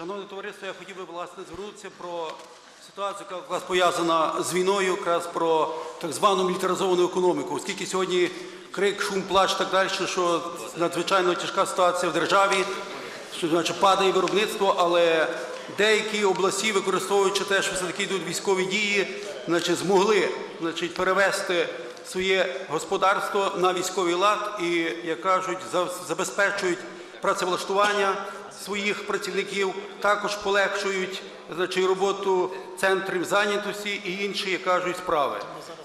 Шановне товариство, я хотів би власне звернутися про ситуацію, яка якраз пов'язана з війною, якраз про так звану мілітаризовану економіку. Оскільки сьогодні крик, шум, плач так далі, що надзвичайно тяжка ситуація в державі, що значить падає виробництво, але деякі області, використовуючи те, що все-таки йдуть військові дії, значить, змогли значить, перевести своє господарство на військовий лад і, як кажуть, забезпечують працевлаштування своїх працівників, також полегшують значить, роботу центрів зайнятості і інші, як кажуть, справи.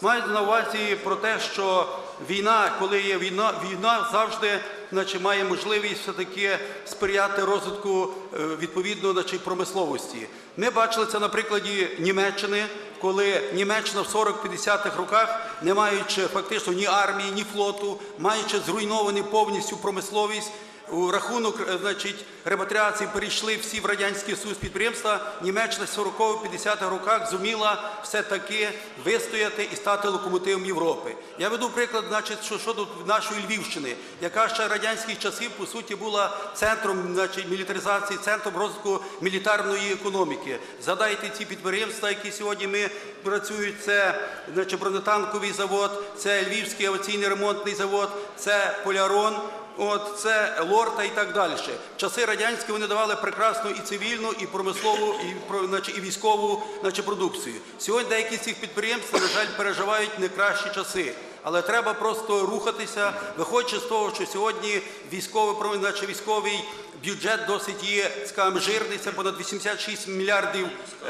Мають на увазі про те, що війна, коли є війна, війна завжди значить, має можливість все-таки сприяти розвитку е, відповідно значить, промисловості. Ми бачили це на прикладі Німеччини, коли Німеччина в 40-50-х роках, не маючи фактично ні армії, ні флоту, маючи зруйновану повністю промисловість, у рахунок е, репатріації перейшли всі в Радянський Союз підприємства. Німеччина в 40-50-х роках зуміла все-таки вистояти і стати локомотивом Європи. Я веду приклад, значить, що щодо нашої Львівщини, яка ще радянських часів, по суті, була центром мілітаризації, центром розвитку мілітарної економіки. Згадайте ці підприємства, які сьогодні ми працюють. Це значить, бронетанковий завод, це Львівський авіаційний ремонтний завод, це Полярон. От це лорта і так далі. Часи радянські вони давали прекрасну і цивільну, і промислову, і про- значить, і військову значить, продукцію. Сьогодні деякі з цих підприємств, на жаль, переживають не кращі часи. Але треба просто рухатися, виходячи з того, що сьогодні військовий значить, військовий бюджет досить є, скажімо, жирний, це понад 86 мільярдів,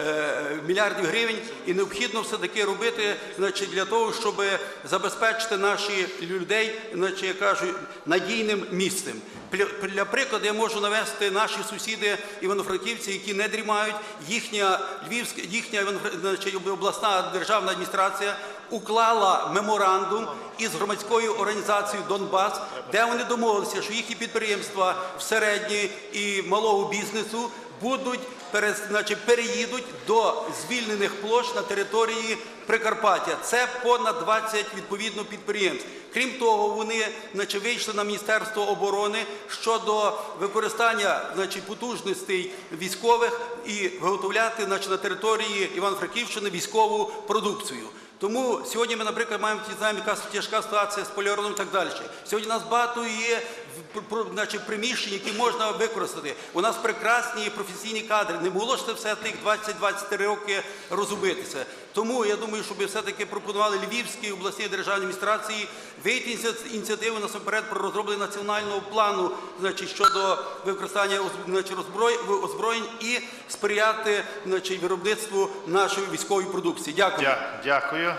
е, мільярдів гривень, і необхідно все-таки робити значить, для того, щоб забезпечити наші людей, значить, я кажу, надійним місцем. Для прикладу я можу навести наші сусіди івано-франківці, які не дрімають. Їхня Львівська, їхня значить, обласна державна адміністрація уклала меморандум із громадською організацією Донбас, де вони домовилися, що їхні підприємства в і малого бізнесу будуть значить, переїдуть до звільнених площ на території Прикарпаття. Це понад 20 відповідно підприємств. Крім того, вони значить, вийшли на Міністерство оборони щодо використання потужностей військових і виготовляти значить, на території Івано-Франківщини військову продукцію. Тому сьогодні ми, наприклад, маємо ті знаємо, тяжка ситуація з поліроном і так далі. Сьогодні у нас багато є значить, приміщень, які можна використати. У нас прекрасні професійні кадри. Не могло ж це все тих 20-23 роки розубитися. Тому я думаю, щоб все-таки пропонували Львівській обласній державній адміністрації вийти з ініціативи насамперед про розроблення національного плану, значить, щодо використання значить, озброєнь і сприяти значить, виробництву нашої військової продукції. Дякую. Дя- Дякую.